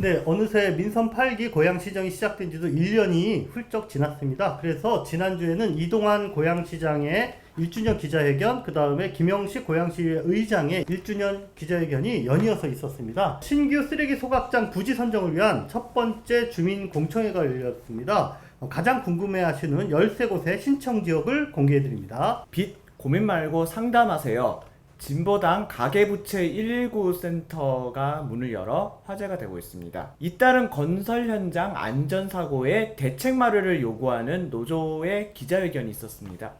네, 어느새 민선 8기 고양시장이 시작된 지도 1년이 훌쩍 지났습니다. 그래서 지난주에는 이동환 고양시장의 1주년 기자회견, 그 다음에 김영식 고양시 의장의 1주년 기자회견이 연이어서 있었습니다. 신규 쓰레기 소각장 부지 선정을 위한 첫 번째 주민 공청회가 열렸습니다. 어, 가장 궁금해 하시는 13곳의 신청 지역을 공개해 드립니다. 빚 고민 말고 상담하세요. 진보당 가계부채 119 센터가 문을 열어 화제가 되고 있습니다. 잇따른 건설 현장 안전사고의 대책 마련을 요구하는 노조의 기자회견이 있었습니다.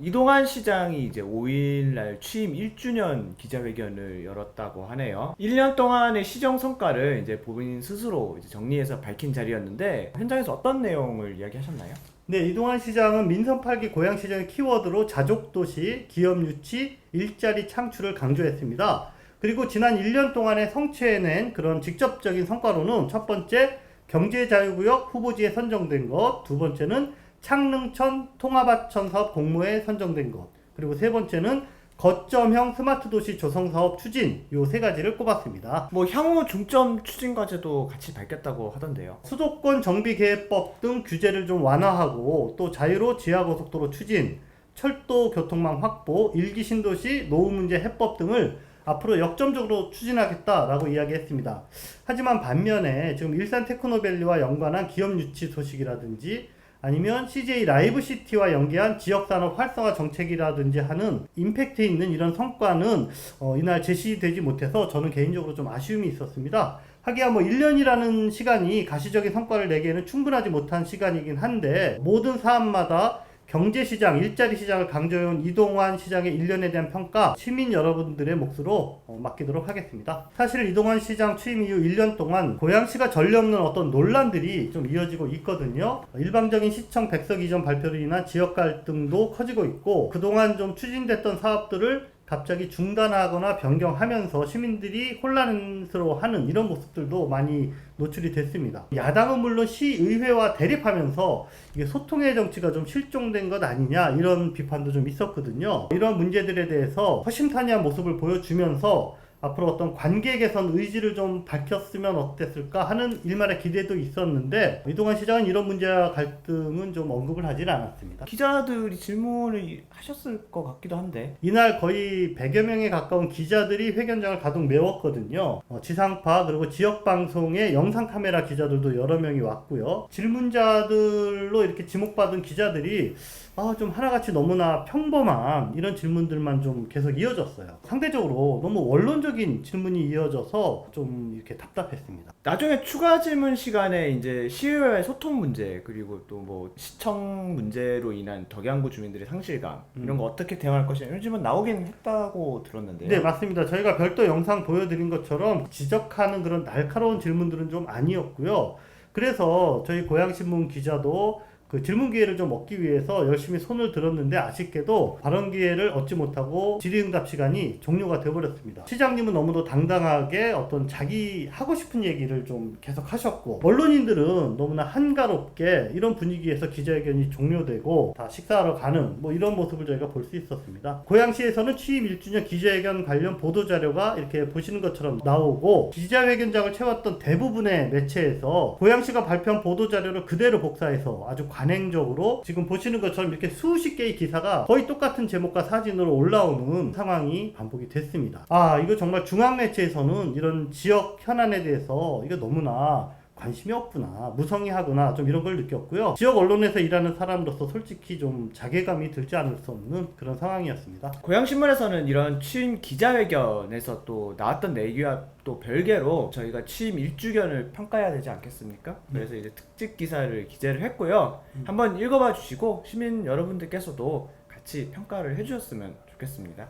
이동환 시장이 이제 5일날 취임 1주년 기자회견을 열었다고 하네요. 1년 동안의 시정 성과를 이제 본인 스스로 이제 정리해서 밝힌 자리였는데 현장에서 어떤 내용을 이야기하셨나요? 네, 이동환 시장은 민선 8기 고양시장의 키워드로 자족도시, 기업 유치, 일자리 창출을 강조했습니다. 그리고 지난 1년 동안에 성취해낸 그런 직접적인 성과로는 첫 번째, 경제자유구역 후보지에 선정된 것, 두 번째는 창릉천 통합하천 사업 공모에 선정된 것, 그리고 세 번째는 거점형 스마트 도시 조성 사업 추진, 요 세 가지를 꼽았습니다. 뭐 향후 중점 추진 과제도 같이 밝혔다고 하던데요. 수도권 정비 계획법 등 규제를 좀 완화하고 또 자유로 지하 고속도로 추진, 철도 교통망 확보, 일기 신도시 노후 문제 해법 등을 앞으로 역점적으로 추진하겠다라고 이야기했습니다. 하지만 반면에 지금 일산 테크노밸리와 연관한 기업 유치 소식이라든지 아니면 CJ 라이브 시티와 연계한 지역 산업 활성화 정책이라든지 하는 임팩트 있는 이런 성과는 어, 이날 제시되지 못해서 저는 개인적으로 좀 아쉬움이 있었습니다. 하기야 뭐 1년이라는 시간이 가시적인 성과를 내기에는 충분하지 못한 시간이긴 한데 모든 사안마다 경제시장, 일자리 시장을 강조해온 이동환 시장의 1년에 대한 평가 시민 여러분들의 몫으로 어, 맡기도록 하겠습니다. 사실 이동환 시장 취임 이후 1년 동안 고양시가 전례 없는 어떤 논란들이 좀 이어지고 있거든요. 일방적인 시청 백석 이전 발표로 인한 지역 갈등도 커지고 있고 그동안 좀 추진됐던 사업들을 갑자기 중단하거나 변경하면서 시민들이 혼란스러워하는 이런 모습들도 많이 노출이 됐습니다. 야당은 물론 시의회와 대립하면서 이게 소통의 정치가 좀 실종된 것 아니냐 이런 비판도 좀 있었거든요. 이런 문제들에 대해서 허심탄회한 모습을 보여주면서 앞으로 어떤 관계 개선 의지를 좀 밝혔으면 어땠을까 하는 일말의 기대도 있었는데 이동환 시장은 이런 문제와 갈등은 좀 언급을 하지는 않았습니다. 기자들이 질문을 하셨을 것 같기도 한데 이날 거의 100여 명에 가까운 기자들이 회견장을 가득 메웠거든요. 어, 지상파 그리고 지역 방송의 영상 카메라 기자들도 여러 명이 왔고요. 질문자들로 이렇게 지목받은 기자들이 아, 좀 하나같이 너무나 평범한 이런 질문들만 좀 계속 이어졌어요. 상대적으로 너무 원론적인 질문이 이어져서 좀 이렇게 답답했습니다. 나중에 추가 질문 시간에 이제 시의회와의 소통 문제 그리고 또 뭐 시청 문제로 인한 덕양구 주민들의 상실감 이런 거 어떻게 대응할 것이냐 이런 질문 나오긴 했다고 들었는데요. 네, 맞습니다. 저희가 별도 영상 보여드린 것처럼 지적하는 그런 날카로운 질문들은 좀 아니었고요. 그래서 저희 고양신문 기자도 그 질문 기회를 좀 얻기 위해서 열심히 손을 들었는데 아쉽게도 발언 기회를 얻지 못하고 질의응답 시간이 종료가 되어버렸습니다. 시장님은 너무도 당당하게 어떤 자기 하고 싶은 얘기를 좀 계속 하셨고 언론인들은 너무나 한가롭게 이런 분위기에서 기자회견이 종료되고 다 식사하러 가는 뭐 이런 모습을 저희가 볼 수 있었습니다. 고양시에서는 취임 1주년 기자회견 관련 보도 자료가 이렇게 보시는 것처럼 나오고 기자회견장을 채웠던 대부분의 매체에서 고양시가 발표한 보도 자료를 그대로 복사해서 아주 관행적으로 지금 보시는 것처럼 이렇게 수십 개의 기사가 거의 똑같은 제목과 사진으로 올라오는 상황이 반복이 됐습니다. 아, 이거 정말 중앙 매체에서는 이런 지역 현안에 대해서 이거 너무나 관심이 없구나, 무성의하구나, 좀 이런 걸 느꼈고요. 지역 언론에서 일하는 사람으로서 솔직히 좀 자괴감이 들지 않을 수 없는 그런 상황이었습니다. 고양신문에서는 이런 취임 기자회견에서 또 나왔던 내기와 또 별개로 저희가 취임 1주년을 평가해야 되지 않겠습니까? 그래서 이제 특집 기사를 기재를 했고요. 한번 읽어봐 주시고 시민 여러분들께서도 같이 평가를 해주셨으면 좋겠습니다.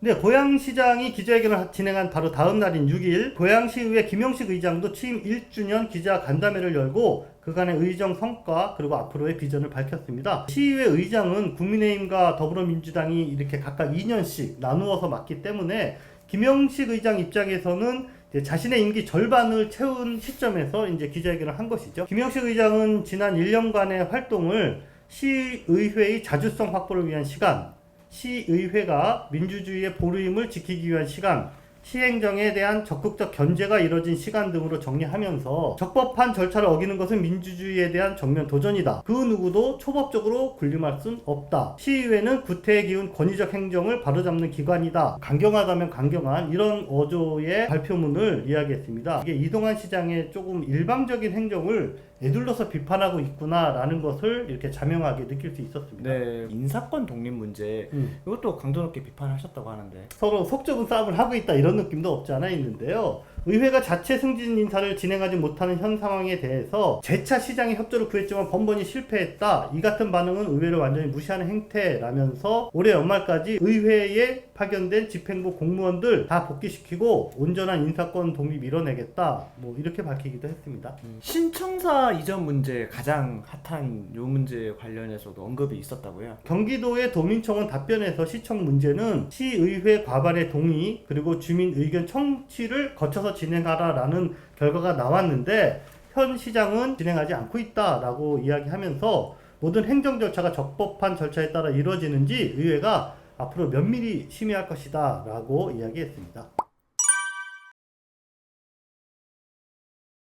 근데 고양시장이 기자회견을 진행한 바로 다음 날인 6일 고양시의회 김영식 의장도 취임 1주년 기자 간담회를 열고 그간의 의정 성과 그리고 앞으로의 비전을 밝혔습니다. 시의회 의장은 국민의힘과 더불어민주당이 이렇게 각각 2년씩 나누어서 맡기 때문에 김영식 의장 입장에서는 자신의 임기 절반을 채운 시점에서 이제 기자회견을 한 것이죠. 김영식 의장은 지난 1년간의 활동을 시의회의 자주성 확보를 위한 시간, 시의회가 민주주의의 보루임을 지키기 위한 시간, 시행정에 대한 적극적 견제가 이뤄진 시간 등으로 정리하면서 적법한 절차를 어기는 것은 민주주의에 대한 정면 도전이다. 그 누구도 초법적으로 군림할 순 없다. 시의회는 구태에 기운 권위적 행정을 바로잡는 기관이다. 강경하다면 강경한 이런 어조의 발표문을 이야기했습니다. 이게 이동환 시장의 조금 일방적인 행정을 에둘러서 비판하고 있구나라는 것을 이렇게 자명하게 느낄 수 있었습니다. 네, 인사권 독립 문제 음. 이것도 강도 높게 비판하셨다고 하는데 서로 속 좁은 싸움을 하고 있다 이런 느낌도 없지 않아 있는데요. 의회가 자체 승진 인사를 진행하지 못하는 현 상황에 대해서 재차 시장의 협조를 구했지만 번번이 실패했다. 이 같은 반응은 의회를 완전히 무시하는 행태라면서 올해 연말까지 의회에 파견된 집행부 공무원들 다 복귀시키고 온전한 인사권 독립 이뤄내겠다. 뭐 이렇게 밝히기도 했습니다. 신청사 이전 문제 가장 핫한 요 문제 관련해서도 언급이 있었다고요. 경기도의 도민청원 답변에서 시청 문제는 시의회 과반의 동의 그리고 주민 의견 청취를 거쳐서 진행하라라는 결과가 나왔는데 현 시장은 진행하지 않고 있다라고 이야기하면서 모든 행정 절차가 적법한 절차에 따라 이루어지는지 의회가 앞으로 면밀히 심의할 것이다라고 이야기했습니다.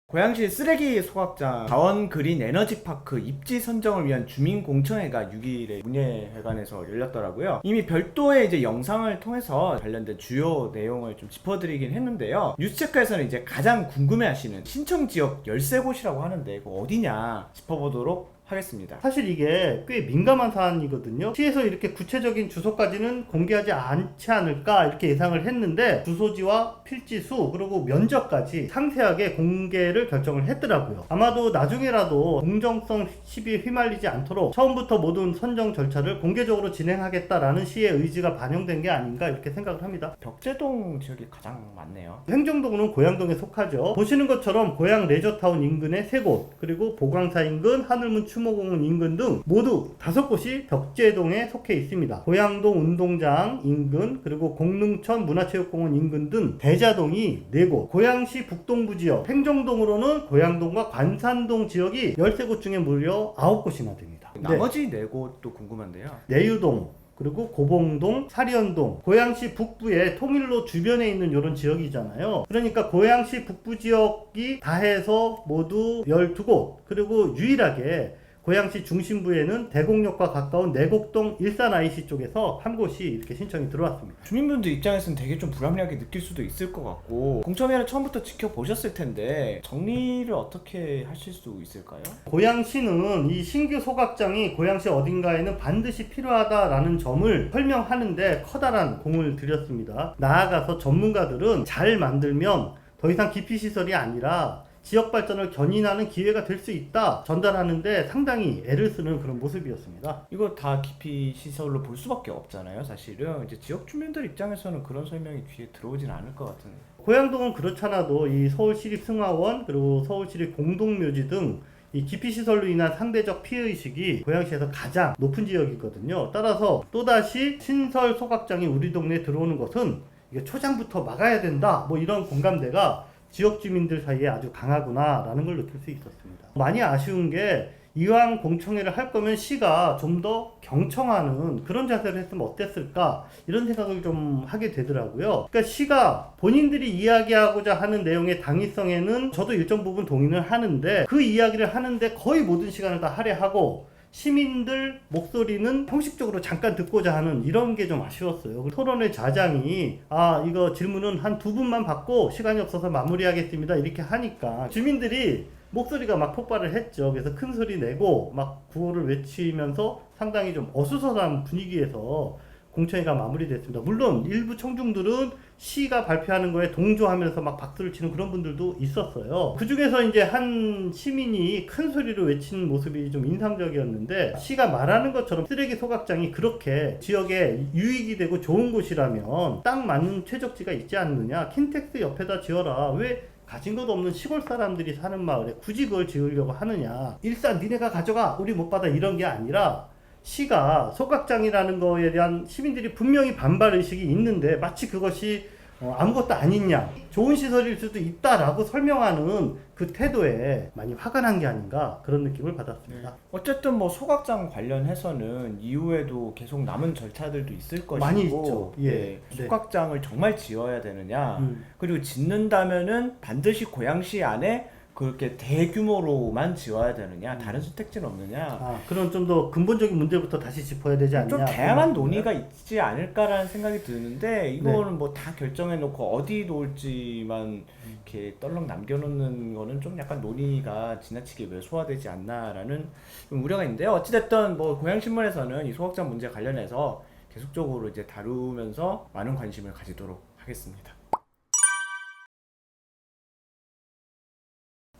고양시 쓰레기 소각장 자원 그린 에너지 파크 입지 선정을 위한 주민 공청회가 6일에 문예회관에서 열렸더라고요. 이미 별도의 이제 영상을 통해서 관련된 주요 내용을 좀 짚어드리긴 했는데요. 뉴스체크에서는 이제 가장 궁금해하시는 신청 지역 13곳이라고 하는데 이거 어디냐 짚어보도록 하겠습니다. 사실 이게 꽤 민감한 사안이거든요. 시에서 이렇게 구체적인 주소까지는 공개하지 않지 않을까 이렇게 예상을 했는데 주소지와 필지 수 그리고 면적까지 상세하게 공개를 결정을 했더라고요. 아마도 나중에라도 공정성 시비에 휘말리지 않도록 처음부터 모든 선정 절차를 공개적으로 진행하겠다라는 시의 의지가 반영된 게 아닌가 이렇게 생각을 합니다. 벽제동 지역이 가장 많네요. 행정동은 고양동에 속하죠. 보시는 것처럼 고양 레저타운 인근의 세 곳, 그리고 보광사 인근, 하늘문 추모공원 인근 등 모두 다섯 곳이 벽제동에 속해 있습니다. 고양동 운동장 인근, 그리고 공릉천 문화체육공원 인근 등 대자동이 네 곳, 고양시 북동부 지역, 행정동으로는 고양동과 관산동 지역이 13곳 중에 무려 9곳이나 됩니다. 네. 나머지 네 곳도 궁금한데요. 내유동 그리고 고봉동, 사리언동, 고양시 북부의 통일로 주변에 있는 이런 지역이잖아요. 그러니까 고양시 북부 지역이 다 해서 모두 12곳, 그리고 유일하게 고양시 중심부에는 대곡역과 가까운 내곡동 일산 IC 쪽에서 한 곳이 이렇게 신청이 들어왔습니다. 주민분들 입장에서는 되게 좀 불합리하게 느낄 수도 있을 것 같고 공청회를 처음부터 지켜보셨을 텐데 정리를 어떻게 하실 수 있을까요? 고양시는 이 신규 소각장이 고양시 어딘가에는 반드시 필요하다라는 점을 설명하는데 커다란 공을 들였습니다. 나아가서 전문가들은 잘 만들면 더 이상 기피 시설이 아니라 지역 발전을 견인하는 기회가 될 수 있다 전달하는데 상당히 애를 쓰는 그런 모습이었습니다. 이거 다 기피 시설로 볼 수밖에 없잖아요 사실은 이제 지역 주민들 입장에서는 그런 설명이 귀에 들어오진 않을 것 같은 고양동은 그렇잖아도 이 서울시립승하원 그리고 서울시립 공동묘지 등 이 기피 시설로 인한 상대적 피해 의식이 고양시에서 가장 높은 지역이거든요. 따라서 또다시 신설 소각장이 우리 동네에 들어오는 것은 이게 초장부터 막아야 된다. 뭐 이런 공감대가 지역 주민들 사이에 아주 강하구나라는 걸 느낄 수 있었습니다. 많이 아쉬운 게 이왕 공청회를 할 거면 시가 좀 더 경청하는 그런 자세를 했으면 어땠을까 이런 생각을 좀 하게 되더라고요. 그러니까 시가 본인들이 이야기하고자 하는 내용의 당위성에는 저도 일정 부분 동의를 하는데 그 이야기를 하는데 거의 모든 시간을 다 할애하고 시민들 목소리는 형식적으로 잠깐 듣고자 하는 이런 게 좀 아쉬웠어요. 그 토론의 좌장이 아 이거 질문은 한 두 분만 받고 시간이 없어서 마무리하겠습니다 이렇게 하니까 주민들이 목소리가 막 폭발을 했죠. 그래서 큰 소리 내고 막 구호를 외치면서 상당히 좀 어수선한 분위기에서 공청회가 마무리됐습니다. 물론 일부 청중들은 시가 발표하는 거에 동조하면서 막 박수를 치는 그런 분들도 있었어요. 그 중에서 이제 한 시민이 큰 소리로 외치는 모습이 좀 인상적이었는데 시가 말하는 것처럼 쓰레기 소각장이 그렇게 지역에 유익이 되고 좋은 곳이라면 딱 맞는 최적지가 있지 않느냐? 킨텍스 옆에다 지어라. 왜 가진 것 없는 시골 사람들이 사는 마을에 굳이 그걸 지으려고 하느냐? 일산 니네가 가져가. 우리 못 받아 이런 게 아니라 시가 소각장이라는 거에 대한 시민들이 분명히 반발 의식이 있는데 마치 그것이 어, 아무것도 아니냐 좋은 시설일 수도 있다라고 설명하는 그 태도에 많이 화가 난 게 아닌가 그런 느낌을 받았습니다. 어쨌든 뭐 소각장 관련해서는 이후에도 계속 남은 절차들도 있을 것이고 많이 있죠. 예. 네, 네. 소각장을 정말 지어야 되느냐 음. 그리고 짓는다면은 반드시 고양시 안에 그렇게 대규모로만 지어야 되느냐 음. 다른 선택지는 없느냐 아 그런 좀 더 근본적인 문제부터 다시 짚어야 되지 않냐? 좀 다양한 논의가 있지 않을까라는 생각이 드는데 이거는 네. 뭐다 결정해 놓고 어디 놓을지만 이렇게 떨렁 남겨놓는 거는 좀 약간 논의가 지나치게 왜 소화되지 않나라는 좀 우려가 있는데요. 어찌됐든 뭐 고양신문에서는 이 소각장 문제 관련해서 계속적으로 이제 다루면서 많은 관심을 가지도록 하겠습니다.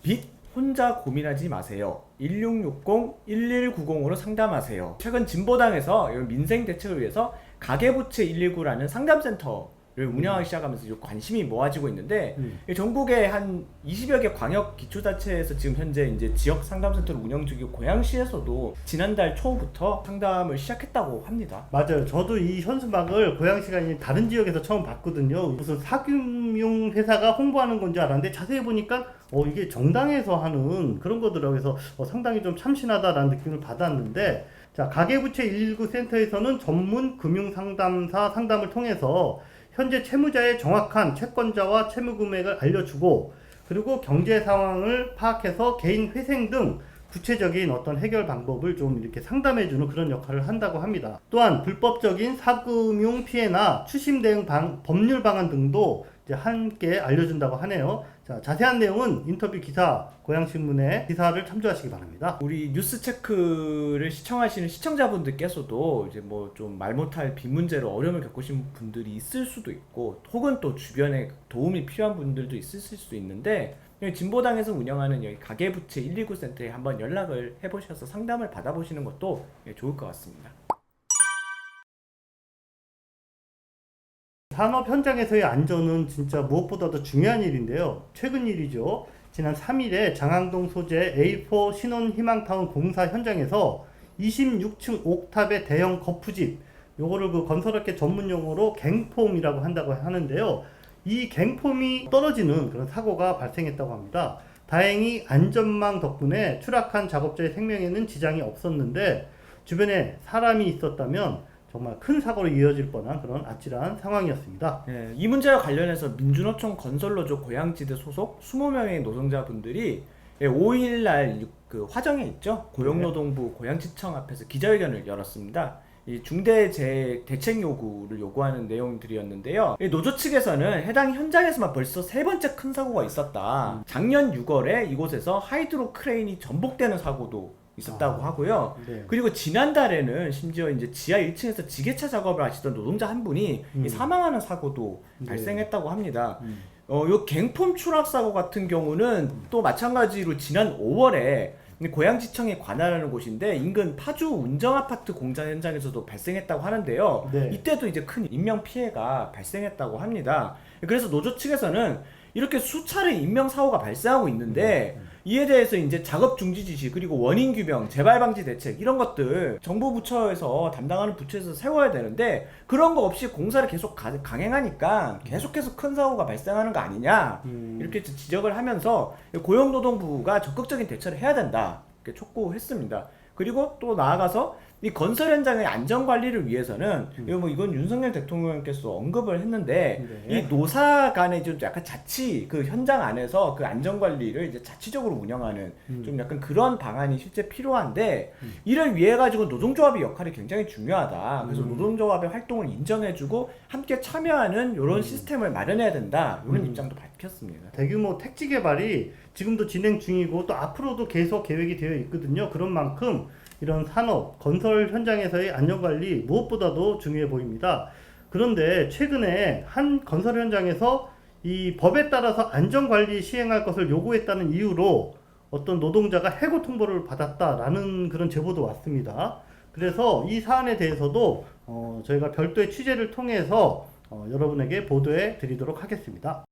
빚 혼자 고민하지 마세요. 1660-1190으로 상담하세요. 최근 진보당에서 민생 대책을 위해서 가계부채 119라는 상담센터를 운영하기 시작하면서 이 관심이 모아지고 있는데 음. 이 전국의 한 20여 개 광역 기초자치에서 지금 현재 이제 지역 상담센터를 운영 중이고 고양시에서도 지난달 초부터 상담을 시작했다고 합니다. 맞아요. 저도 이 현수막을 고양시가 아닌 다른 지역에서 처음 봤거든요. 무슨 사금융 회사가 홍보하는 건 줄 알았는데 자세히 보니까 어 이게 정당에서 하는 그런 거더라고요. 그래서 어, 상당히 좀 참신하다라는 느낌을 받았는데 자 가계부채 119 센터에서는 전문 금융 상담사 상담을 통해서 현재 채무자의 정확한 채권자와 채무 금액을 알려주고 그리고 경제 상황을 파악해서 개인 회생 등 구체적인 어떤 해결 방법을 좀 이렇게 상담해주는 그런 역할을 한다고 합니다. 또한 불법적인 사금융 피해나 추심 대응 방, 법률 방안 등도 이제 함께 알려준다고 하네요. 자, 자세한 내용은 인터뷰 기사 고양신문의 기사를 참조하시기 바랍니다. 우리 뉴스 체크를 시청하시는 시청자분들께서도 이제 뭐 좀 말 못할 빚 문제로 어려움을 겪으신 분들이 있을 수도 있고 혹은 또 주변에 도움이 필요한 분들도 있을 수도 있는데 진보당에서 운영하는 여기 가계부채 119 센터에 한번 연락을 해보셔서 상담을 받아보시는 것도 예, 좋을 것 같습니다. 산업 현장에서의 안전은 진짜 무엇보다도 중요한 일인데요. 최근 일이죠. 지난 3일에 장항동 소재 A4 신혼 희망타운 공사 현장에서 26층 옥탑의 대형 거푸집, 요거를 그 건설업계 전문 용어로 갱폼이라고 한다고 하는데요. 이 갱폼이 떨어지는 그런 사고가 발생했다고 합니다. 다행히 안전망 덕분에 추락한 작업자의 생명에는 지장이 없었는데 주변에 사람이 있었다면 정말 큰 사고로 이어질 뻔한 그런 아찔한 상황이었습니다. 예, 이 문제와 관련해서 민주노총 건설노조 고양지대 소속 20명의 노동자분들이 5일날 그 화정에 있죠 고용노동부 고양지청 앞에서 기자회견을 열었습니다. 이 중대재해 대책 요구를 요구하는 내용들이었는데요. 이 노조 측에서는 해당 현장에서만 벌써 세 번째 큰 사고가 있었다. 작년 6월에 이곳에서 하이드로 크레인이 전복되는 사고도 있었다고 아. 하고요. 네. 그리고 지난달에는 심지어 이제 지하 1층에서 지게차 작업을 하시던 노동자 한 분이 음. 이 사망하는 사고도 네. 발생했다고 합니다. 음. 어, 요 갱폼 추락 사고 같은 경우는 또 마찬가지로 지난 5월에 고양지청에 관할하는 곳인데 인근 파주 운정 아파트 공장 현장에서도 발생했다고 하는데요. 네. 이때도 이제 큰 인명 피해가 발생했다고 합니다. 그래서 노조 측에서는 이렇게 수차례 인명 사고가 발생하고 있는데 이에 대해서 이제 작업 중지 지시 그리고 원인 규명, 재발 방지 대책 이런 것들 정부 부처에서 담당하는 부처에서 세워야 되는데 그런 거 없이 공사를 계속 가- 강행하니까 계속해서 큰 사고가 발생하는 거 아니냐 음. 이렇게 지적을 하면서 고용노동부가 적극적인 대처를 해야 된다 이렇게 촉구했습니다. 그리고 또 나아가서 이 건설 현장의 안전 관리를 위해서는 이거 뭐 이건 윤석열 대통령께서 언급을 했는데 네. 이 노사 간의 좀 약간 자치 그 현장 안에서 그 안전 관리를 이제 자치적으로 운영하는 음. 좀 약간 그런 방안이 실제 필요한데 이를 위해 가지고 노동조합의 역할이 굉장히 중요하다. 그래서 음. 노동조합의 활동을 인정해주고 함께 참여하는 이런 시스템을 마련해야 된다. 이런 음. 입장도 밝혔습니다. 대규모 택지 개발이 지금도 진행 중이고 또 앞으로도 계속 계획이 되어 있거든요. 그런 만큼 이런 산업, 건설 현장에서의 안전관리 무엇보다도 중요해 보입니다. 그런데 최근에 한 건설 현장에서 이 법에 따라서 안전관리 시행할 것을 요구했다는 이유로 어떤 노동자가 해고 통보를 받았다라는 그런 제보도 왔습니다. 그래서 이 사안에 대해서도 어, 저희가 별도의 취재를 통해서 어, 여러분에게 보도해 드리도록 하겠습니다.